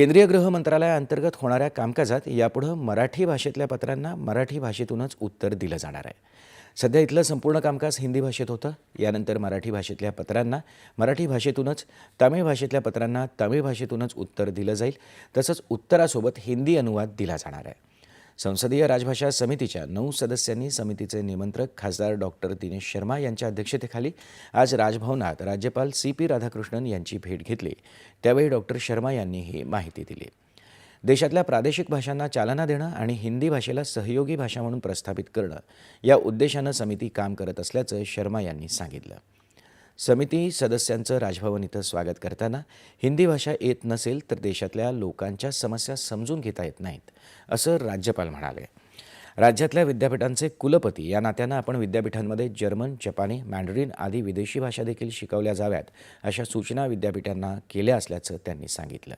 केंद्रीय गृह मंत्रालयाअंतर्गत होणाऱ्या कामकाजात यापुढं मराठी भाषेतल्या पत्रांना मराठी भाषेतूनच उत्तर दिलं जाणार आहे. सध्या इथलं संपूर्ण कामकाज हिंदी भाषेत होतं. यानंतर मराठी भाषेतल्या पत्रांना मराठी भाषेतूनच तामिळ भाषेतल्या पत्रांना तामिळ भाषेतूनच उत्तर दिलं जाईल. तसंच उत्तरासोबत हिंदी अनुवाद दिला जाणार आहे. संसदीय राजभाषा समितीच्या नऊ सदस्यांनी समितीचे निमंत्रक खासदार डॉक्टर दिनेश शर्मा यांच्या अध्यक्षतेखाली आज राजभवनात राज्यपाल सी पी राधाकृष्णन यांची भेट घेतली. त्यावेळी डॉक्टर शर्मा यांनी ही माहिती दिली. देशातल्या प्रादेशिक भाषांना चालना देणं आणि हिंदी भाषेला सहयोगी भाषा म्हणून प्रस्थापित करणं या उद्देशानं समिती काम करत असल्याचं शर्मा यांनी सांगितलं. समिती सदस्यांचं राजभवन इथं स्वागत करताना हिंदी भाषा येत नसेल तर देशातल्या लोकांच्या समस्या समजून घेता येत नाहीत असं राज्यपाल म्हणाले. राज्यातल्या विद्यापीठांचे कुलपती या नात्यानं आपण विद्यापीठांमध्ये जर्मन जपानी मॅन्डरिन आदी विदेशी भाषा देखील शिकवल्या जाव्यात अशा सूचना विद्यापीठांना केल्या असल्याचं त्यांनी सांगितलं.